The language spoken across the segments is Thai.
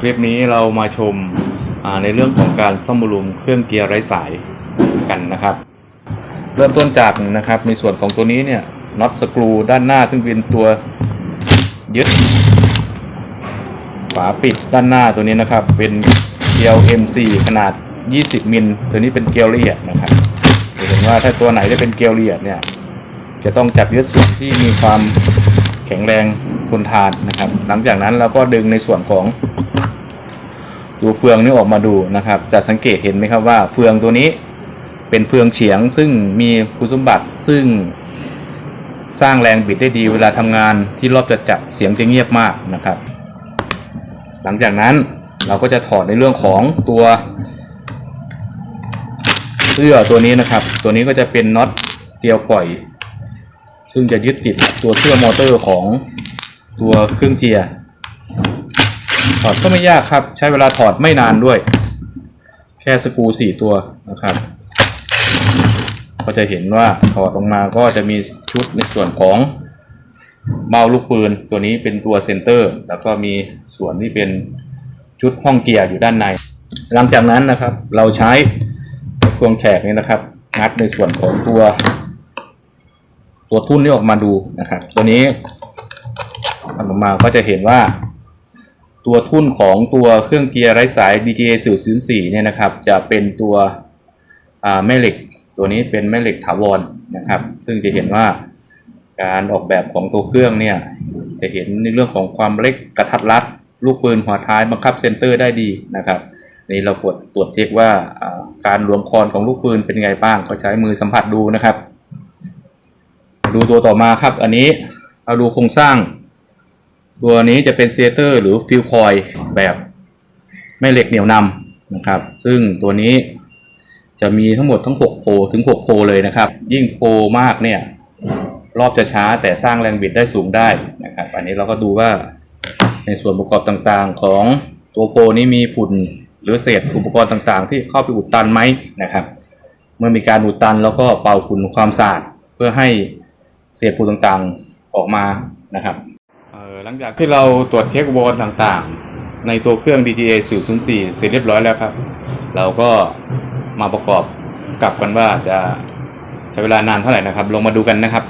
คลิปนี้เรามาชมในเรื่องของการซ่อมบำรุงเครื่องเกียร์ไร้สายกันนะครับ เริ่มต้นจากนะครับในส่วนของตัวนี้เนี่ยน็อตสกรูด้านหน้าซึ่งเป็นตัวยึดฝาปิดด้านหน้าตัวนี้นะครับ เป็นเกลียว M4 ขนาด 20 มิลตัวนี้เป็นเกลียวละเอียดนะครับเห็นว่าถ้าตัวไหนได้เป็นเกลียวละเอียดเนี่ยจะต้องจับยึดส่วนที่มีความแข็งแรงทนทานนะครับ หลังจากนั้นเราก็ดึงในส่วนของ ตัวเฟืองนี้ออกมาดูนะครับ จะสังเกตเห็นไหมครับว่าเฟืองตัวนี้เป็นเฟืองเฉียง ซึ่งมีคุณสมบัติซึ่งสร้างแรงบิดได้ดีเวลาทำงานที่รอบจะจับเสียงจะเงียบมากนะครับ หลังจากนั้นเราก็จะถอดในเรื่องของตัวเสื้อตัวนี้นะครับ ตัวนี้ก็จะเป็นน็อตเกลียวปล่อย ซึ่งจะยึดติดกับตัวเสื้อมอเตอร์ของตัวเครื่องเจียร์ อดก็ไม่ยากครับ ใช้เวลาถอดไม่นานด้วย แค่สกูสี่ตัวนะครับ ก็จะเห็นว่าถอดออกมาก็จะมีชุดในส่วนของเบ้าลูกปืน ตัวนี้เป็นตัวเซนเตอร์ แล้วก็มีส่วนที่เป็นชุดห้องเกียร์อยู่ด้านใน หลังจากนั้นนะครับ เราใช้ควงแฉกนี้นะครับ งัดในส่วนของตัว ตัวทุ่นนี้ออกมาดูนะครับ ตัวนี้ออกมาก็จะเห็นว่า ตัวทุ่นของตัวเครื่องเกียร์ไร้สาย DJA 404เนี่ยนะครับ จะเป็นตัวแม่เหล็ก ตัวนี้เป็นแม่เหล็กถาวรนะครับ ซึ่งจะเห็นว่าการออกแบบของตัวเครื่องเนี่ย จะเห็นในเรื่องของความเล็กกระทัดรัด ลูกปืนหัวท้ายบังคับเซนเตอร์ได้ดีนะครับนี่เรากดตรวจเช็คว่าอ่าการรวมคอนของลูกปืนเป็นไงบ้าง ก็ใช้มือสัมผัสดูนะครับ ดูตัวต่อมาครับ อันนี้เราดูโครงสร้าง ตัวนี้จะเป็นเซเตอร์หรือฟิลคอยแบบแม่เหล็กเหนี่ยวนำนะครับ ซึ่งตัวนี้จะมีทั้งหมดทั้ง 6 โพลถึง 6 โพลเลยนะครับ ยิ่งโพลมากเนี่ย รอบจะช้าแต่สร้างแรงบิดได้สูงได้นะครับ อันนี้เราก็ดูว่าในส่วนประกอบต่างๆของตัวโพลนี้มีฝุ่นหรือเศษอุปกรณ์ต่างๆ ที่เข้าไปอุดตันไหมนะครับ เมื่อมีการอุดตันแล้วก็เป่าฝุ่นความสะอาดเพื่อให้เศษฝุ่นต่างๆออกมานะครับ หลังจากที่เราตรวจเช็คอุปกรณ์ต่างๆ ในตัวเครื่อง DTA 404เสร็จเรียบร้อยแล้วครับ เราก็มาประกอบกลับกันว่าจะใช้เวลานานเท่าไหร่นะครับ ลงมาดูกันนะครับ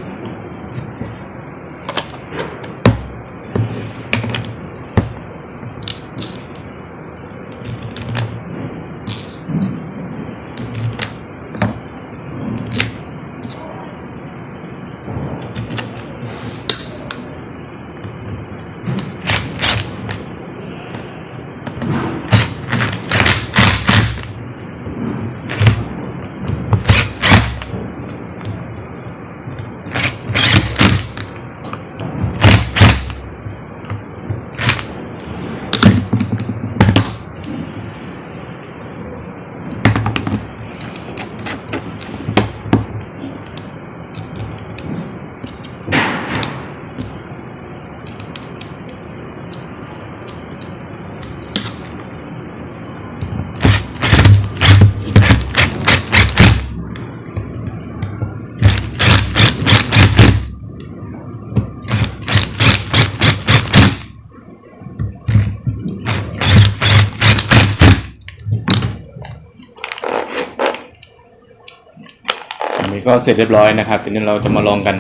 อั นี้ก็เสร็จเรียบร้อยนะครับทีนี้เราจะมาลองกัน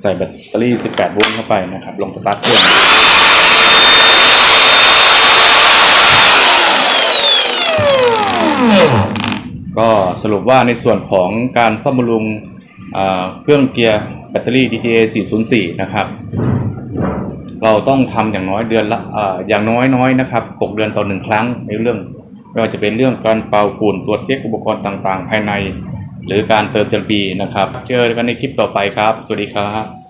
ใส่แบตเตอรี่ 18 โวลต์เข้าไปนะครับ ลงสตาร์ทเครื่องก็สรุปว่าในส่วนของการซ่อมบำรุงเครื่องเกียร์แบตเตอรี่ DTA 404 นะครับ เราต้องทำอย่างน้อยเดือนละออย่างน้อยน้อยนะครับ 6 เดือนต่อหนึ่งครั้งในเรื่องไม่ว่าจะเป็นเรื่องการเป่าฝุ่นตรวจเช็คอุปกรณ์ต่างๆ ภายใน หรือการเติมจลบีนะครับ เจอกันในคลิปต่อไปครับ สวัสดีครับ